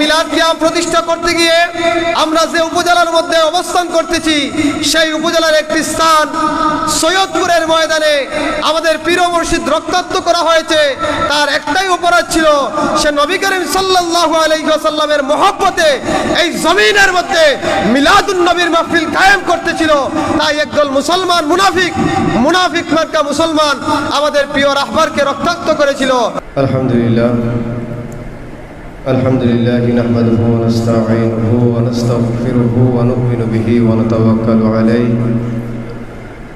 মিলাদ গ্রাম প্রতিষ্ঠা করতে গিয়ে আমরা যে উপজেলার মধ্যে অবস্থান করতেছি, সেই উপজেলার একটি স্থান সৈয়দপুরের ময়দানে আমাদের পীর মসজিদ রক্তাক্ত করা হয়েছে। তার একটাই অপরাধ ছিল, সে নবী করিম সাল্লাহ আলাইসাল্লামের মহব্বতে এই জমিনের মধ্যে মিলাদুল নবীর মাহফিল কায়েম করতেছিল। তাই একদল মুসলমান মুনাফিক মুনাফিক মার্কা মুসলমান আমাদের প্রিয় রাহবারকে রক্তাক্ত করেছিল। আলহামদুলিল্লাহ। الحمد لله نحمده ونستعينه ونستغفره ونؤمن به ونتوكل عليه.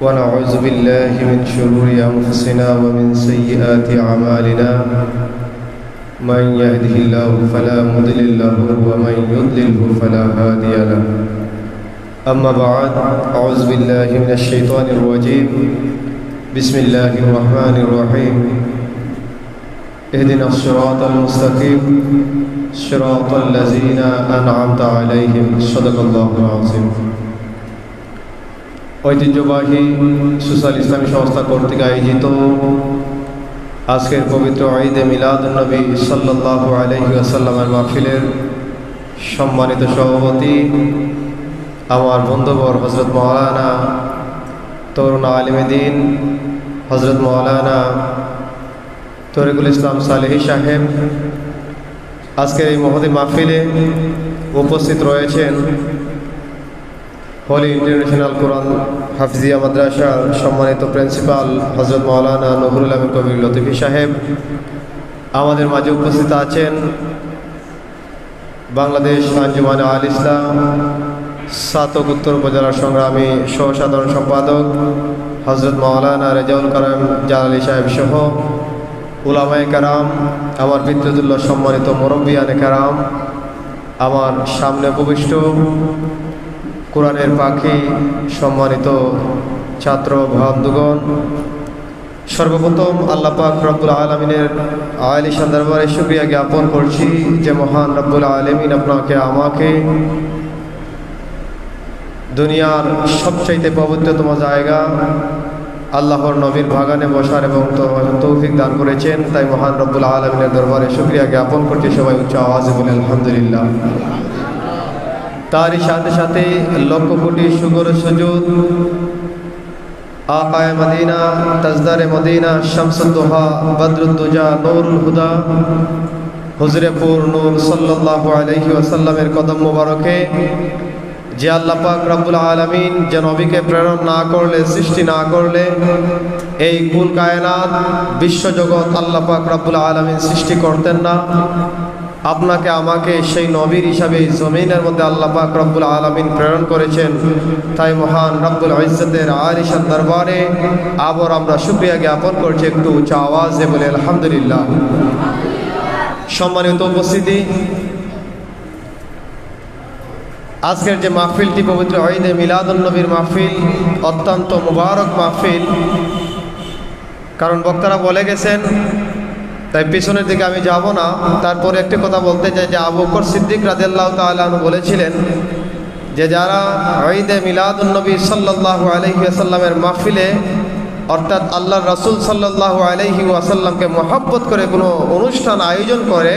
ونعوذ بالله من شرور أنفسنا ومن سيئات أعمالنا. من يهده الله فلا مضل له ومن يضلله فلا هادي له. أما بعد أعوذ بالله من الشيطان الرجيم. بسم الله الرحمن الرحيم. اهدنا الصراط المستقيم. صراط الذين أنعمت عليهم صدق الله العظيم ঐতিহ্যবাহী সোশ্যাল ইসলামী সংস্থা কর্তৃক আয়োজিত আজকের পবিত্র ঈদে মিলাদ নবী সাল্লাহ আলহি আসাল্লামের মাহফিলের সম্মানিত সভাপতি আমার বন্ধুবর হজরত মৌলানা তরুণ আলিমেদিন হজরত মৌলানা তরিকুল ইসলাম সালেহি সাহেব আজকের এই মহদি মাহফিলে উপস্থিত রয়েছেন হলি ইন্টারন্যাশনাল কোরআন হাফিজিয়া মাদ্রাসার সম্মানিত প্রিন্সিপাল হজরত মৌলানা নবরুল আমিন কবির লতিফি সাহেব, আমাদের মাঝে উপস্থিত আছেন বাংলাদেশ আঞ্জুমান আল ইসলাম, সাতক উত্তর উপজেলার সংগ্রামী সহ সাধারণ সম্পাদক হজরত মৌলানা রেজাউল কালাম জালালি সাহেব সহ উলামায় কারাম, আমার পিতৃতুল্য সম্মানিত মুরব্বিয়ানে কারাম, আমার সামনে উপবিষ্ট কোরআনের পাখি সম্মানিত ছাত্র বন্ধুগণ, সর্বপ্রথম আল্লাহ পাক রব্বুল আলমিনের আলিশান দরবারে শুক্রিয়া জ্ঞাপন করছি যে মহান রব্বুল আলমিন আপনাকে, আমাকে দুনিয়ার সবচাইতে পবিত্রতম জায়গা আল্লাহর নবীর বাগানে বসার এবং তৌফিক দান করেছেন। তাই মহান রব্বুল আলমিনের দরবারে শুক্রিয়া জ্ঞাপন করছি। সবাই উচ্চ আওয়াজে বলে আলহামদুলিল্লাহ। তারই সাথে সাথে লক্ষ কোটি সুগর সুযোগ আকায় মদিনা, তাজদারে মদিনা, শামসুদ্দোহা, বদরুদ্দুজা, নুরুল হুদা হুজরেপুর নূর সাল্লাল্লাহু আলাইহি ওয়াসাল্লামের কদম মোবারকে যে আল্লাহ পাক রব্বুল আলমিন যে নবীকে প্রেরণ না করলে, সৃষ্টি না করলে, এই কুল কায়নাত বিশ্বজগৎ আল্লাহ পাক রব্বুল আলমিন সৃষ্টি করতেন না। আপনাকে, আমাকে সেই নবীর হিসাবে জমিনের মধ্যে আল্লাহ পাক রব্বুল আলমিন প্রেরণ করেছেন। তাই মহান রব্বুল ইজ্জতের আরিশান দরবারে আবার আমরা শুক্রিয়া জ্ঞাপন করছি একটু উঁচা আওয়াজে বলে, আলহামদুলিল্লাহ। সম্মানিত উপস্থিতি আজকের যে মাহফিলটি পবিত্র ঈদে মিলাদুলনবীর মাহফিল, অত্যন্ত মুবারক মাহফিল। কারণ বক্তারা বলে গেছেন, তাই পিছনের দিকে আমি যাব না। তারপরে একটি কথা বলতে চাই, যে আবু বকর সিদ্দিক রাদিয়াল্লাহু তাআলা বলেছিলেন যে যারা ঈদে মিলাদুলনবী সাল্লাল্লাহু আলাইহি ওয়াসাল্লামের মাহফিলে অর্থাৎ আল্লাহ রাসূল সাল্লাল্লাহু আলাইহি ওয়াসাল্লামকে মহব্বত করে কোনো অনুষ্ঠান আয়োজন করে,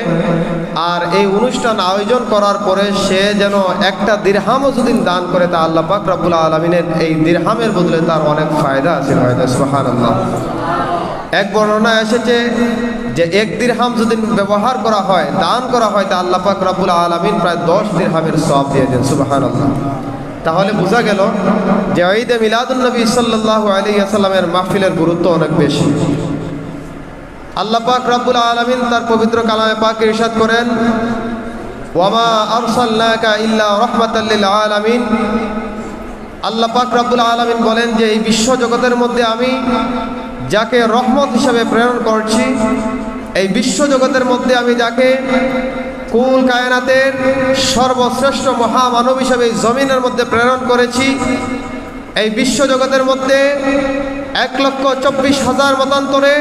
আর এই অনুষ্ঠান আয়োজন করার পরে সে যেন একটা দিরহামও যদি দান করে, তা আল্লাহ পাক রব্বুল আলমিনের এই দিরহামের বদলে তার অনেক ফায়দা আছে সুবহানাল্লাহ। এক বর্ণনা এসেছে যে এক দিরহাম যদি ব্যবহার করা হয়, দান করা হয়, তা আল্লাহ পাক রব্বুল আলমিন প্রায় দশ দিরহামের সব দিয়ে দেন, সুবহানাল্লাহ। তাহলে বোঝা গেল যে ঈদে মিলাদুলনবী সাল্লাহ আলী আসাল্লামের মাহফিলের গুরুত্ব অনেক বেশি। আল্লাহ পাক রব্বুল আলমিন তার পবিত্র কালামে পাক ইরশাদ করেন, ওয়ামা আরসাল্লাকা ইল্লা রহমাতাল্লিল আলামিন। আল্লাহ পাক রব্বুল আলমিন বলেন যে, এই বিশ্ব জগতের মধ্যে আমি যাকে রহমত হিসাবে প্রেরণ করছি, এই বিশ্ব জগতের মধ্যে আমি যাকে কুল কায়নাতের সর্বশ্রেষ্ঠ মহামানব হিসেবে জমিনের মধ্যে প্রেরণ করেছি এই বিশ্বজগতের মধ্যে এক লক্ষ চব্বিশ হাজার মতান্তরে,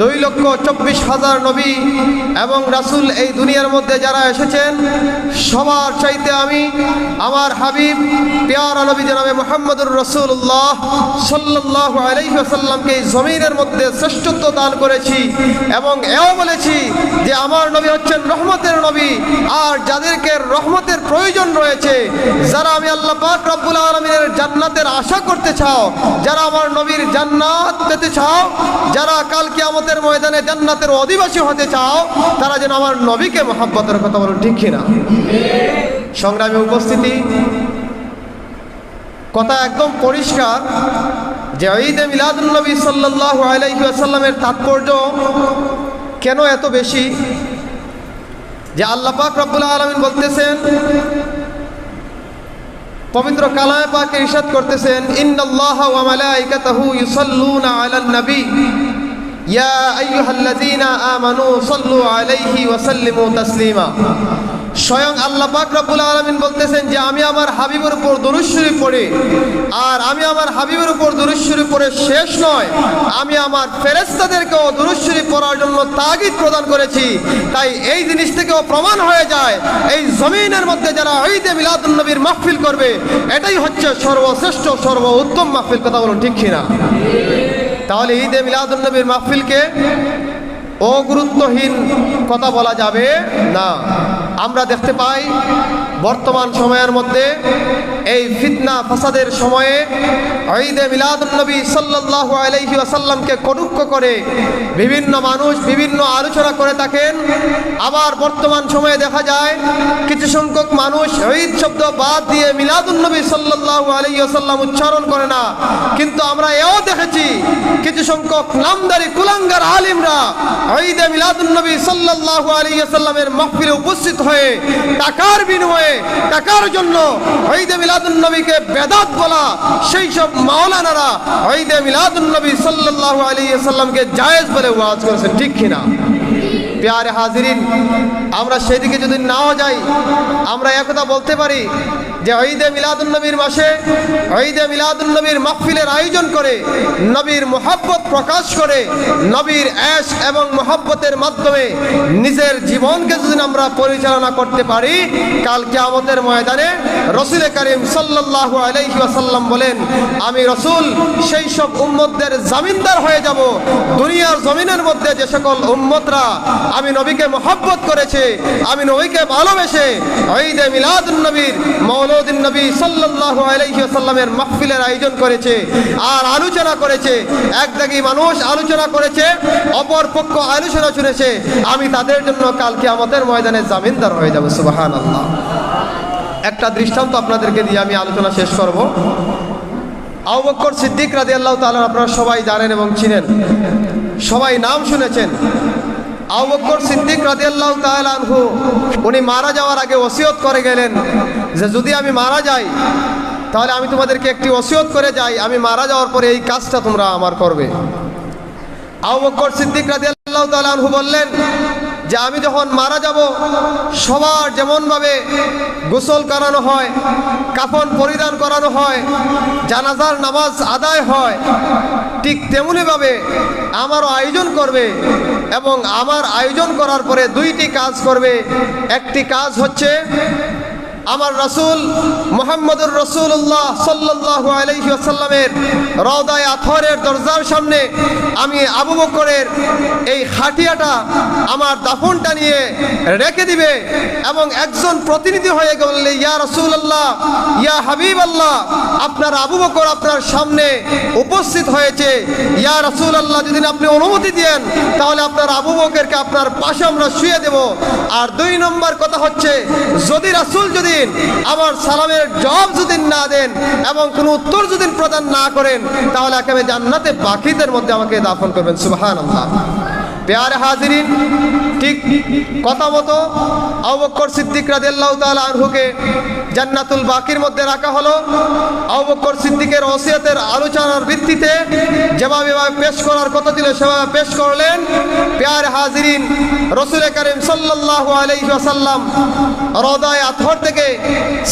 দুই লক্ষ চব্বিশ হাজার নবী এবং রাসুল এই দুনিয়ার মধ্যে যারা এসেছেন, সবার চাইতে আমি আমার হাবিব, পেয়ারা নবী জনাবে মোহাম্মদুর রসুল্লাহ সাল্লাহ আলাইসাল্লামকে এই জমিনের মধ্যে শ্রেষ্ঠত্ব দান করেছি এবং এও বলেছি যে আমার নবী হচ্ছেন রহমতের নবী আর যাদেরকে রহমতের প্রয়োজন রয়েছে, যারা আমি আল্লাহ পাক রব্বুল আলমিনের জান্নাতের আশা করতে চাও, যারা আমার নবীর জান্নাত পেতে চাও, যারা কাল কিয়ামতের ময়দানে জান্নাতের অধিবাসী হতে চাও, তারা যেন আমার নবীকে মহাব্বতের কথা বলুন, ঠিক কিনা? সংগ্রামে উপস্থিতি, কথা একদম পরিষ্কার যে ঈদে মিলাদুলনবী সাল্লাহ আলাইসাল্লামের তাৎপর্য কেন এত বেশি? যে আল্লাহ পাক রব্বুল আলমিন বলতেছেন পবিত্র কালায় পাকে ইরশাদ করতেছেন, ইন্নাল্লাহ ওয়া মালাইকাতাহু ইউসাল্লুনা আলান নবী। ইয়া আইয়ুহাল্লাযীনা আমানু সাল্লু আলাইহি ওয়া সাল্লিমু তাসলিমা। স্বয়ং আল্লাহ পাক রব্বুল আলামিন বলতেছেন যে আমি আমার হাবিবের উপর দরুদ শরীফ পড়ি। আর আমি আমার হাবিবের উপর দরুদ শরীফ পড়ে শেষ নয়। আমি আমার ফেরেস্তাদেরকেও দরুদ শরীফ পড়ার জন্য তাগিদ প্রদান করেছি। তাই এই জিনিস থেকেও প্রমাণ হয়ে যায়, এই জমিনের মধ্যে যারা ঈদে মিলাদুন নবীর মাহফিল করবে, এটাই হচ্ছে সর্বশ্রেষ্ঠ সর্ব উত্তম মাহফিল। কথা বলুন ঠিক কিনা? তাহলে ঈদে মিলাদুন নবীর মাহফিলকে অগুরুত্বহীন কথা বলা যাবে না। আমরা দেখতে পাই বর্তমান সময়ের মধ্যে এই ফিতনা ফাসাদের সময়ে ঈদে মিলাদুন্নবী সাল্লাল্লাহু আলাইহি ওয়াসাল্লামকে কটুক্ষ করে বিভিন্ন মানুষ বিভিন্ন আলোচনা করে থাকেন। আবার বর্তমান সময়ে দেখা যায় কিছু সংখ্যক মানুষ ঈদ শব্দ বাদ দিয়ে মিলাদুন্নবী সাল্লাল্লাহু আলাইহি ওয়াসাল্লাম উচ্চারণ করে না। কিন্তু আমরা এও দেখেছি কিছু সংখ্যক নামদারি কুলাঙ্গার আলিমরা ঈদে মিলাদুন্নবী সাল্লাল্লাহু আলাইহি ওয়াসাল্লামের মাহফিলে উপস্থিত হয়ে টাকার বিনিময়ে টাকার জন্য ঈদে মিলাদুন্নবীকে বেদাত বলা সেই সব মাওলানারা ঈদে মিলাদুন্নবী সাল্লাহ আলী সাল্লামকে জায়েজ বলে ওয়াজ করেছেন, ঠিক কিনা? প্যারে হাজিরিন, আমরা সেদিকে যদি নাও যাই, আমরা একথা বলতে পারি যে ঈদে মিলাদুন্নবীর মাসে, ঈদে মিলাদুন্নবীর মাহফিলের আয়োজন করে, নবীর মোহাব্বত প্রকাশ করে, নবীর অ্যাশ এবং মোহাব্বতের মাধ্যমে নিজের জীবনকে যদি আমরা পরিচালনা করতে পারি, কাল কিয়ামতের ময়দানে রসুল করিম সাল্লাল্লাহু আলাইহি ওয়াসাল্লাম বলেন, আমি রসুল, সেই সব উম্মতদের জামিনদার হয়ে যাব। দুনিয়ার জমিনের মধ্যে যে সকল উম্মতরা আমি নবীকে মহব্বত করেছে, আমি নবীকে ভালোবেসে ঈদে মিলাদুন নবীর মৌলুদ্দিন নবী সাল্লাল্লাহু আলাইহি ওয়াসাল্লামের মাহফিলের আয়োজন করেছে আর আলোচনা করেছে। একদাগি মানুষ আলোচনা করেছে, অপর পক্ষ আলোচনা শুনেছে। আমি তাদের জন্য কালকে আমাদের ময়দানে জামিনদার হয়ে যাব, সুবহানাল্লাহ। একটা দৃষ্টান্ত আপনাদেরকে দিয়ে আমি আলোচনা শেষ করব। আবু বকর সিদ্দিক রাজি আল্লাহ তাআলা আপনারা সবাই জানেন এবং চিনেন। সবাই নাম শুনেছেন। আবু বকর সিদ্দিক রাদিয়াল্লাহু তাআলা আনহু, উনি মারা যাওয়ার আগে ওসিয়ত করে গেলেন যে, যদি আমি মারা যাই, তাহলে আমি তোমাদেরকে একটি ওসিয়ত করে যাই, আমি মারা যাওয়ার পরে এই কাজটা তোমরা আমার করবে। আবু বকর সিদ্দিক রাদিয়াল্লাহু তাআলা আনহু বললেন যে, আমি যখন মারা যাব, সবার যেমনভাবে গোসল করানো হয়, কাফন পরিধান করানো হয়, জানাজার নামাজ আদায় হয় ঠিক তেমনিভাবে আমারও আয়োজন করবে এবং আমার আয়োজন করার পরে দুইটি কাজ করবে। একটি কাজ হচ্ছে আমার রসুল মোহাম্মদুর রসুল্লাহ সাল্লাহ আলহি আসাল্লামের রওদায় আথরের দরজার সামনে আমি আবু বকরের এই হাটিয়াটা আমার দাফনটা নিয়ে রেখে দিবে এবং একজন প্রতিনিধি হয়ে বললে, ইয়া রসুল আল্লাহ ইয়া হাবিব আল্লাহ আপনার আবু বকর আপনার সামনে উপস্থিত হয়েছে। ইয়া রসুল আল্লাহ যদি আপনি অনুমতি দেন, তাহলে আপনার আবু বকরকে আপনার পাশে আমরা শুয়ে দেব। আর দুই নম্বর কথা হচ্ছে, যদি রাসুল যদি আমার সালামের জবাব যদি না দেন এবং কোনো উত্তর যদি প্রদান না করেন, তাহলে একেবারে জান্নাতে বাকিদের মধ্যে আমাকে দাফন করবেন। সুবাহ আল্লাহ পেয়ারে হাজিরিন, ঠিক কথা মতো আবক্কর সিদ্দিক রাদিয়াল্লাহু তাআলা আনহুকে জান্নাতুল বাকির মধ্যে রাখা হলো। আবক্কর সিদ্দিকের ওসিয়তের আলোচনার ভিত্তিতে যেভাবে পেশ করার কথা ছিল, সেভাবে পেশ করলেন পেয়ারে হাজিরিন রসুল করিম সাল্লাল্লাহু আলাইহি ওয়াসাল্লাম। রদায় আথর থেকে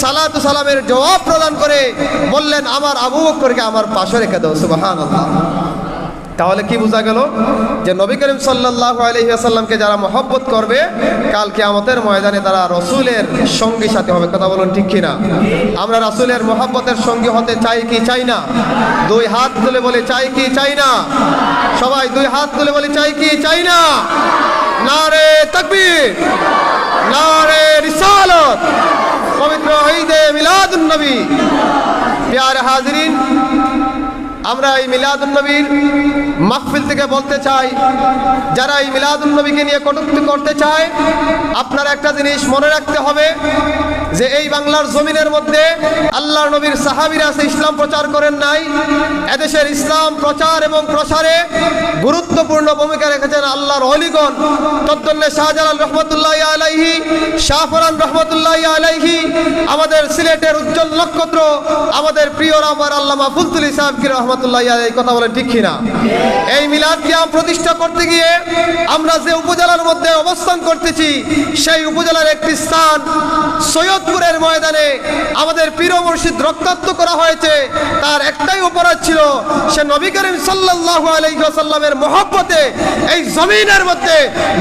সালাতু সালামের জবাব প্রদান করে বললেন, আমার আবু বকরকে আমার পাশে রেখে দাও, সুবহানাল্লাহ। তাহলে কি বোঝা গেল যে নবী করিম সাল্লাহ আলহিহাসাল্লামকে যারা মহব্বত করবে কালকে আমাদের ময়দানে তারা রসুলের সঙ্গী সাথে হবে। কথা বলুন ঠিক কিনা? আমরা রাসুলের মহব্বতের সঙ্গী হতে চাই কি চাই না? দুই হাত তুলে বলে চাই কি চাই না? সবাই দুই হাত তুলে বলে চাই কি চাই না? না রে তকবীর না রে রিসালত, পবিত্র ঈদে মিলাদুন্নবী প্যার হাজরিন আমরা এই মিলাদুন্নবীর মাহফিল থেকে বলতে চাই, যারা এই মিলাদুন্নবীকে নিয়ে কটূক্তি করতে চায়, আপনার একটা জিনিস মনে রাখতে হবে, যে এই বাংলার জমিনের মধ্যে আল্লাহ নবীর সাহাবিরা সে ইসলাম প্রচার করেন নাই। এদেশের ইসলাম প্রচার এবং প্রসারে গুরুত্বপূর্ণ ভূমিকা রেখেছেন আল্লাহর অলিগণ। তদ্দন্নে শাহজালাল রহমতুল্লাহ আলাইহি, শাহফরান রহমতুল্লাহ আলাইহি, আমাদের সিলেটের উজ্জ্বল নক্ষত্র, আমাদের প্রিয় রাবার আল্লামা ফুলতুল ফুলতুলি সাহেবকে রহমতুল্লাহ এই কথা ঠিক এই মিলাদ প্রতিষ্ঠা করতে গিয়ে আমরা যে উপজেলার মধ্যে অবস্থান করতেছি, সেই উপজেলার একটি স্থান সৈয়দপুরের ময়দানে আমাদের পীর মুর্শিদ রক্তাক্ত করা হয়েছে। তার একটাই অপরাধ ছিল সে নবী করিম মহব্বতে এই জমিনের মধ্যে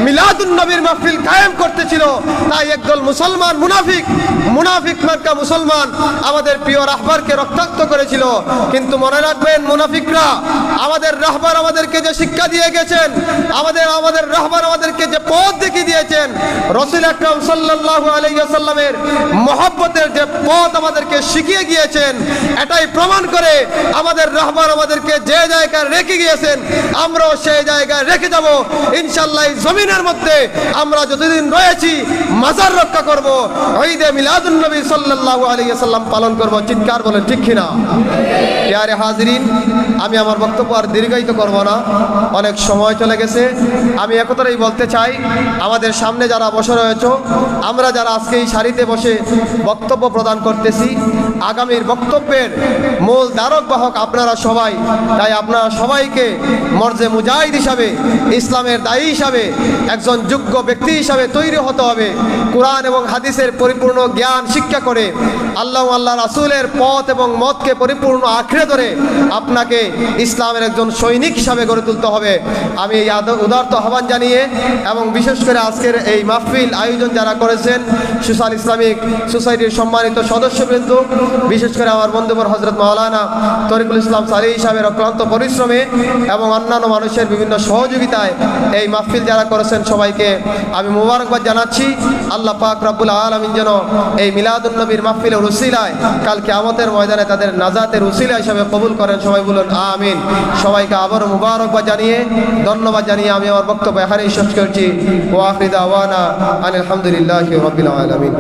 মিলাদুন নবীর মাহফিল কায়েম করতেছিল। তাই একদল মুসলমান মুনাফিক মুনাফিক মার্কা মুসলমান আমাদের প্রিয় রাহবারকে রক্তাক্ত করেছিল। কিন্তু মনে রাখবেন মুনাফিকরা, আমাদের রাহবার আমাদেরকে যে শিক্ষা দিয়ে গেছেন, আমাদের আমাদের রাহবার আমাদেরকে যে পথ দেখিয়ে দিয়েছেন, রসুল আলাইহি ওয়াসাল্লামের মহব্বতের যে পথ আমাদেরকে শিখিয়ে গিয়েছেন, এটাই প্রমাণ করে আমাদের রাহবার আমাদেরকে যে জায়গায় রেখে গিয়েছেন, আমরাও সেই জায়গায় রেখে যাব। ইনশাল্লাহ জমিনের মধ্যে আমরা যতদিন রয়েছি, মাজার রক্ষা করব, ঈদে মিলাদুন নবী ওয়াসাল্লাম পালন করব। চিৎকার বলেন ঠিক কিনা? হাজরিন আমি আমার বক্তব্য আর দীর্ঘায়িত করব না। অনেক সময় চলে গেছে। আমি একতারেই বলতে চাই, আমাদের সামনে যারা বসে রয়েছ, আমরা যারা আজকে এই সারিতে বসে বক্তব্য প্রদান করতেছি, আগামীর বক্তব্যের মূল দ্বারক বাহক আপনারা সবাই, তাই আপনারা সবাইকে মর্জে মুজাহিদ হিসাবে, ইসলামের দায়ী হিসাবে, একজন যোগ্য ব্যক্তি হিসাবে তৈরি হতে হবে। কোরআন এবং হাদিসের পরিপূর্ণ জ্ঞান শিক্ষা করে, আল্লাহ আল্লাহ রাসুলের পথ এবং মতকে পরিপূর্ণ আঁকড়ে ধরে আপনাকে ইসলামের একজন সৈনিক হিসাবে গড়ে তুলতে হবে। আমি এই উদার্ত আহ্বান জানিয়ে এবং বিশেষ করে আজকের এই মাহফিল আয়োজন যারা করেছেন, সুশাল ইসলামিক সোসাইটির সম্মানিত সদস্যবৃন্দ, বিশেষ করে আমার বন্ধুবর হজরত মাওলানা তরিকুল ইসলাম সালি হিসাবের অক্লান্ত পরিশ্রমে এবং অন্যান্য মানুষের বিভিন্ন সহযোগিতায় এই মাহফিল যারা করেছেন সবাইকে আমি মুবারকবাদ জানাচ্ছি। আল্লাহ পাক রব্বুল আলমিন যেন এই মিলাদুল নবীর মাহফিলের উসিলায় কালকে আমাদের ময়দানে তাদের নাজাতের উসিলা হিসাবে কবুল করেন সবাই। বলুন, আমিন। সবাইকে আবারও মুবারকবাদ জানিয়ে, ধন্যবাদ জানিয়ে আমি আমার বক্তব্য এখানেই শেষ করছি। ওয়াফিদা ওয়ানা আলহামদুলিল্লাহ রবিল আলমিন।